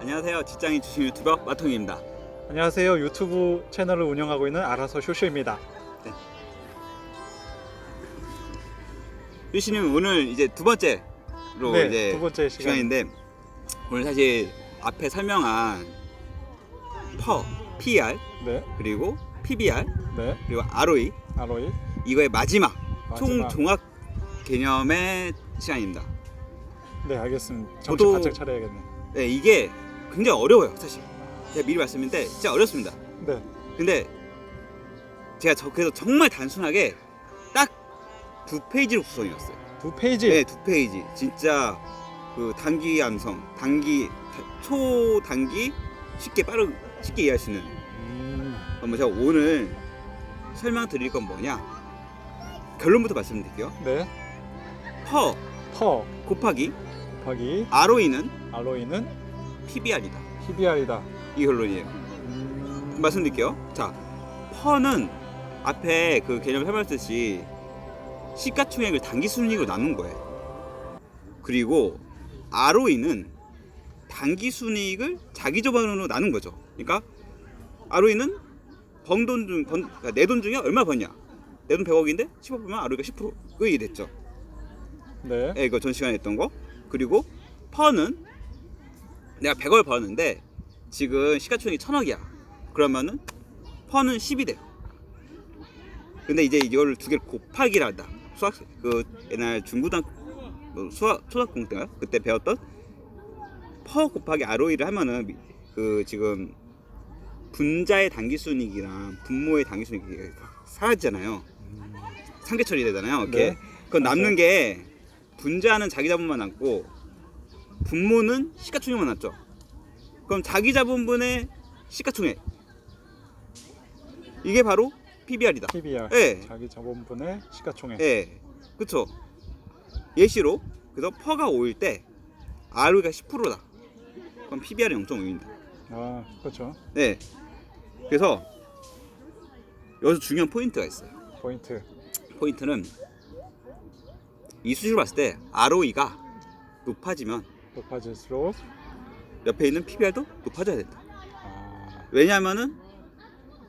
안녕하세요. 직장인 주식 유튜버 마통입니다. 안녕하세요. 유튜브 채널을 운영하고 있는 알아서 쇼쇼입니다. 유시님 오늘 이제 두 번째로 네, 이제 두 번째 시간. 시간인데 오늘 사실 앞에 설명한 퍼, PER 네, 그리고 PBR 네, 그리고 ROE ROE. 이거의 마지막, 총 마지막. 종합 개념의 시간입니다. 네, 알겠습니다. 정신 저도- 바짝 차려야겠네. 네, 이게 굉장히 어려워요, 사실. 제가 미리 말씀드린데 진짜 어렵습니다. 네, 근데 제가 저, 그래서 정말 단순하게 딱 두 페이지로 구성이었어요. 두 페이지. 네, 두 페이지. 진짜 그 단기 암성, 단기, 다- 초단기 쉽게 빠르 쉽게 이해할 수 있는. 음, 그럼 제가 오늘 설명드릴 건 뭐냐? 결론부터 말씀드릴게요. 네, 퍼 퍼 곱하기 곱하기 ROE는 ROE는 PBR이다. PBR이다. 이 결론이에요. 음, 말씀드릴게요. 자, 퍼는 앞에 그 개념 설명했듯이 시가총액을 단기 순이익으로 나눈 거예요. 그리고 ROE는 단기 순이익을 자기 조반으로 나눈 거죠. 그러니까 ROE는 번 돈 중, 번, 그러니까 내돈 중에 얼마 버냐? 내 돈 100억인데 10억 벌면 ROE가 10%그 일이 됐죠. 네, 예, 이거 전 시간에 했던 거. 그리고 퍼는 내가 100을 벌었는데 지금 시가총액이 1000억이야. 그러면은 퍼는 10이 돼요. 근데 이제 이걸 두 개를 곱하기를 한다. 수학 그 옛날 중고등 뭐 수학 초등학교 때인가 그때 배웠던 퍼 곱하기 ROE를 하면은 미- 그 지금 분자의 단기 순이익이랑 분모의 단기 순이익이 사라지잖아요. 상계 처리되잖아요. 이렇게. 네. 그건 남는 게 분자는 자기 자본만 남고 분모는 시가총액만 남죠. 그럼 자기 자본분의 시가총액 이게 바로 PBR이다. PBR. 예. 자기 자본분의 시가총액. 예, 그쵸. 예시로 그래서 퍼가 5일 때 ROE가 10%다. 그럼 PBR은 0.5입니다. 아, 그렇죠. 네. 그래서 여기서 중요한 포인트가 있어요. 포인트. 포인트는 이 수식을 봤을 때 ROE가 높아지면 높아질수록 옆에 있는 PBR도 높아져야 된다. 아, 왜냐하면은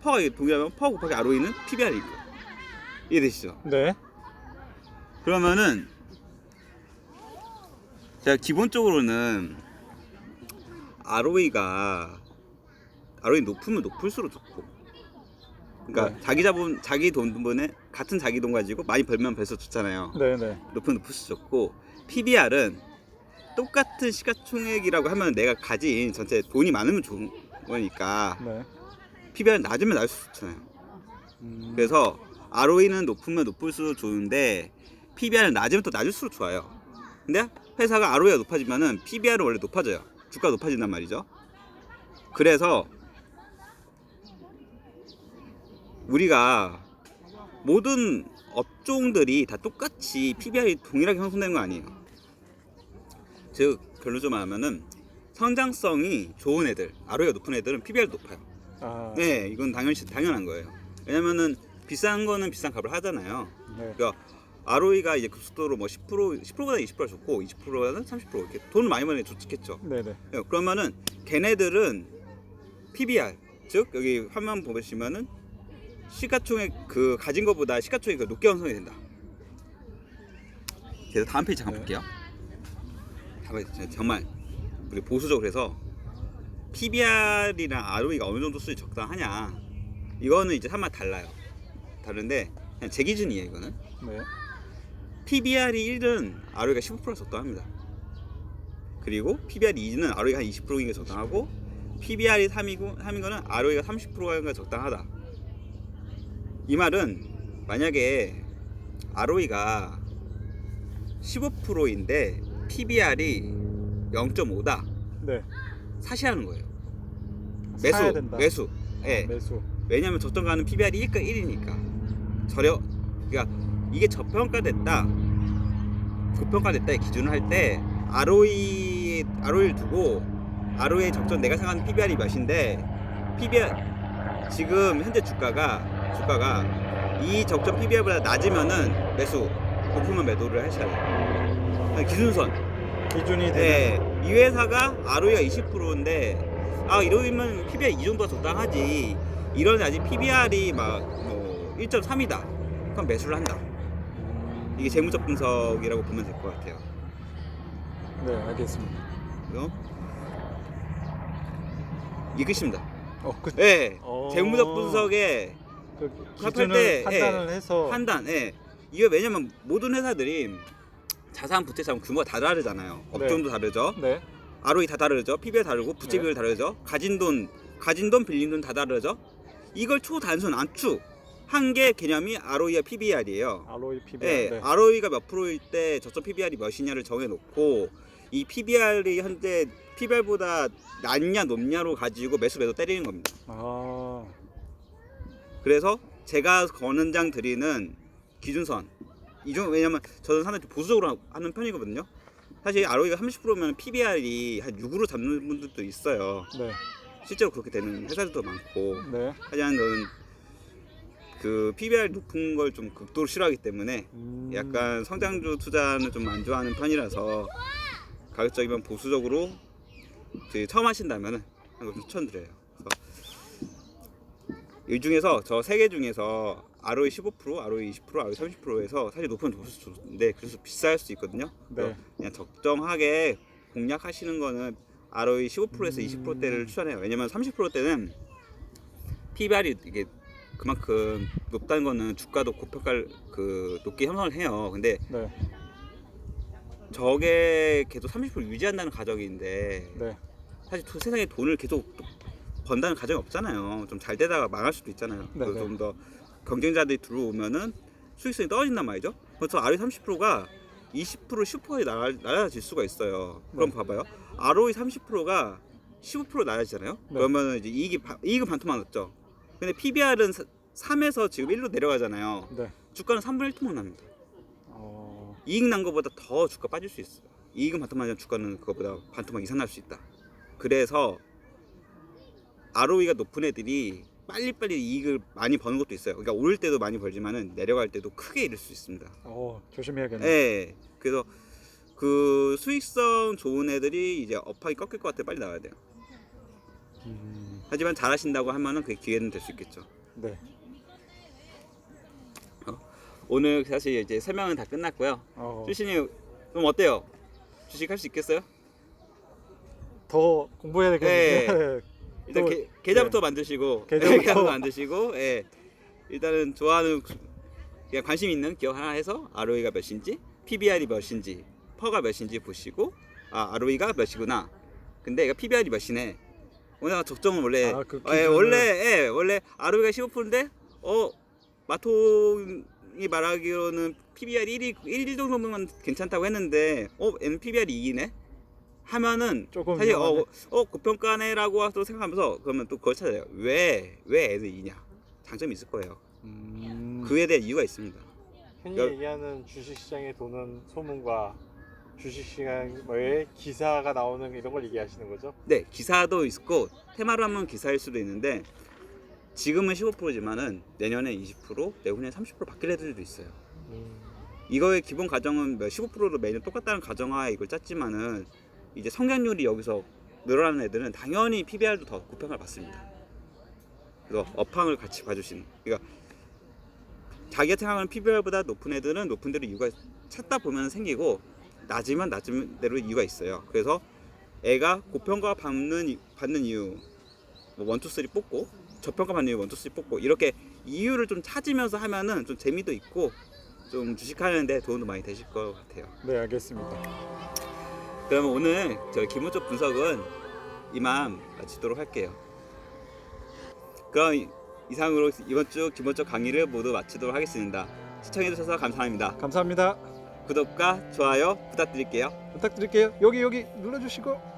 퍼가 동일하면 퍼 곱하기 ROE는 PBR이니까 이해되시죠? 네, 그러면은 제가 기본적으로는 ROE가 ROE 높으면 높을수록 좋고 그러니까 네. 자기 자본 자기 돈분에 같은 자기 돈 가지고 많이 벌면 벌써 좋잖아요. 네, 네. 높으면 높을수록 좋고 PBR은 똑같은 시가총액이라고 하면 내가 가진 전체 돈이 많으면 좋은 거니까 네. PBR은 낮으면 낮을수록 좋잖아요. 음, 그래서 ROE는 높으면 높을수록 좋은데 PBR은 낮으면 또 낮을수록 좋아요. 근데 회사가 ROE가 높아지면은 PBR은 원래 높아져요. 주가 높아진단 말이죠. 그래서 우리가 모든 업종들이 다 똑같이 PBR이 동일하게 형성되는 거 아니에요. 즉 결론적으로 말하면은 성장성이 좋은 애들, ROE가 높은 애들은 PBR이 높아요. 아, 네, 이건 당연 당연한 거예요. 왜냐면은 비싼 거는 비싼 값을 하잖아요. 네. 그러니까 ROE가 이제 급속도로 뭐 10% 10%보다 20%가 좋고 20%보다는 30% 이렇게 돈을 많이 버는 게 좋겠죠. 네, 네. 예, 그러면은 걔네들은 PBR 즉 여기 화면 보시면은 시가총액 그 가진 것보다 시가총액이 더 높게 형성이 된다. 그래서 다음 페이지 잠깐 네. 볼게요. 정말 우리 보수적으로 해서 PBR이랑 ROE가 어느 정도 수준이 적당하냐 이거는 이제 한마 달라요. 다른데 그냥 제 기준이에요 이거는. 네. PBR이 1은 ROE가 15%가 적당합니다. 그리고 PBR이 2는 ROE가 한 20%인 게 적당하고 PBR이 3이고 3인 거는 ROE가 30%인 게 적당하다. 이 말은 만약에 ROE가 15%인데 PBR이 0.5다. 네. 사시하는 거예요. 사야 매수, 된다. 매수. 예. 아, 매수. 왜냐하면 저점가는 PBR이 1가 1이니까 저렴 그러니까 이게 저평가됐다 고평가됐다의 기준을 할 때 ROE ROE를 두고 ROE 적정 내가 생각하는 PBR이 몇인데 PBR 지금 현재 주가가 주가가 이 적정 PBR보다 낮으면은 매수 높으면 매도를 하셔야 돼요 기준선 기준이 되는 네, 이 회사가 ROE가 20%인데 아 이러면 PBR 이 정도가 적당하지. 이런 아직 PBR이 막뭐 1.3이다. 그럼 매수를 한다. 음, 이게 재무적 분석이라고 보면 될 것 같아요. 네 알겠습니다. 그죠? 이 끝입니다. 어, 그, 네, 어. 재무적 분석에 그 기준을 때, 판단을 해서 판단, 예. 이게 왜냐면 모든 회사들이 자산 부채 자산 규모가 다 다르잖아요. 업종도 다르죠. 네, ROE 다 다르죠. PBR 다르고 부채 네. 비율 다르죠. 가진 돈, 가진 돈, 빌린 돈 다 다르죠. 이걸 초단순 안축 한 개 개념이 ROE와 PBR이에요. ROE PBR. 네, 네. ROE가 몇 프로일 때 저점 PBR이 몇이냐를 정해놓고 이 PBR이 현재 PBR보다 낮냐 높냐로 가지고 매수 매도 때리는 겁니다. 아, 그래서 제가 거는 장 드리는 기준선 이중 왜냐면 저는 상당히 좀 보수적으로 하는 편이거든요. 사실 ROE가 30%면 PBR이 한 6으로 잡는 분들도 있어요. 네, 실제로 그렇게 되는 회사들도 많고 네. 하지만 저는 그 PBR 높은 걸 좀 극도로 싫어하기 때문에 음, 약간 성장주 투자는 좀 안 좋아하는 편이라서 가격적이면 보수적으로 그 처음 하신다면은 한번 추천드려요. 그래서 이 중에서 저 세 개 중에서 ROE 15%, ROE 20%, ROE 30%에서 사실 높은 좋수 좋은데 그래서 비쌀 수 있거든요. 네. 그냥 적정하게 공략하시는 거는 ROE 15%에서 음. 20%대를 추천해요. 왜냐면 30%대는 PBR이 이게 그만큼 높다는 거는 주가도 고평가를 그 높게 형성을 해요. 근데 네, 저게 계속 30% 유지한다는 가정인데 네, 사실 도- 세상에 돈을 계속 번다는 가정이 없잖아요. 좀 잘 되다가 망할 수도 있잖아요. 네, 네. 좀더 경쟁자들이 들어오면은 수익성이 떨어진단 말이죠. 그래서 ROE 30%가 20% 10%에 날아질 수가 있어요. 그럼 네. 봐봐요. ROE 30%가 15% 날아지잖아요. 네. 그러면은 이제 이익이 바- 이익은 반토막 났죠. 근데 PBR은 3에서 지금 1로 내려가잖아요. 네. 주가는 3분의 1토막 납니다. 어, 이익 난 것보다 더 주가 빠질 수 있어요. 이익은 반토막이면 주가는 그거보다 반토막 이상 날 수 있다. 그래서 ROE가 높은 애들이 빨리빨리 이익을 많이 버는 것도 있어요. 그러니까 오를 때도 많이 벌지만은 내려갈 때도 크게 잃을 수 있습니다. 어, 조심해야겠네. 네. 그래서 그 수익성 좋은 애들이 이제 업하기 꺾일 것 같아 빨리 나와야 돼요. 음, 하지만 잘하신다고 하면은 그게 기회는 될 수 있겠죠. 네. 오늘 사실 이제 설명은 다 끝났고요. 어, 출신이 좀 어때요? 주식 할 수 있겠어요? 더 공부해야 되겠는데. 일단 또- 계, 계좌부터 만드시고 계좌부터. 계좌부터 만드시고 예. 일단은 좋아하는 그냥 관심 있는 기업 하나 해서 ROE가 몇인지 PBR이 몇인지 퍼가 몇인지 보시고 아 ROE가 몇이구나. 근데 얘가 PBR이 몇이네. 오늘 적정은 원래 아, 그 예, 기준을- 원래 예, 원래 ROE가 15%인데 어 마통이 말하기로는 PBR이 1이 1 정도면 괜찮다고 했는데 어 얘는 PBR이 2이네 하면은 조금 사실 어. 어 고평가네라고 또 생각하면서 그러면 또 그걸 찾아요. 왜 왜 애들 이냐? 장점이 있을 거예요. 음, 그에 대한 이유가 있습니다. 흔히 열- 얘기하는 주식시장에 도는 소문과 주식시장에 기사가 나오는 이런 걸 얘기하시는 거죠? 네, 기사도 있고 테마로 하면 기사일 수도 있는데 지금은 15%지만은 내년에 20%, 내후년에 30% 바뀔 애들도 있어요. 이거의 기본 가정은 뭐 15%로 매년 똑같다는 가정하에 이걸 짰지만은 이제 성장률이 여기서 늘어나는 애들은 당연히 PBR도 더 고평가를 받습니다. 그래서 업황을 같이 봐주시는. 그러니까 자기가 생각하는 PBR보다 높은 애들은 높은 대로 이유가 찾다 보면 생기고 낮으면 낮은 대로 이유가 있어요. 그래서 애가 고평가 받는 이- 받는 이유 뭐 원투 쓰리 뽑고 저평가 받는 이유 원투 쓰리 뽑고 이렇게 이유를 좀 찾으면서 하면은 좀 재미도 있고 좀 주식하는데 도움도 많이 되실 것 같아요. 네, 알겠습니다. 그러면 오늘 저희 기본적 분석은 이만 마치도록 할게요. 그럼 이- 이상으로 이번 주 기본적 강의를 모두 마치도록 하겠습니다. 시청해주셔서 감사합니다. 감사합니다. 구독과 좋아요 부탁드릴게요. 부탁드릴게요. 여기 여기 눌러주시고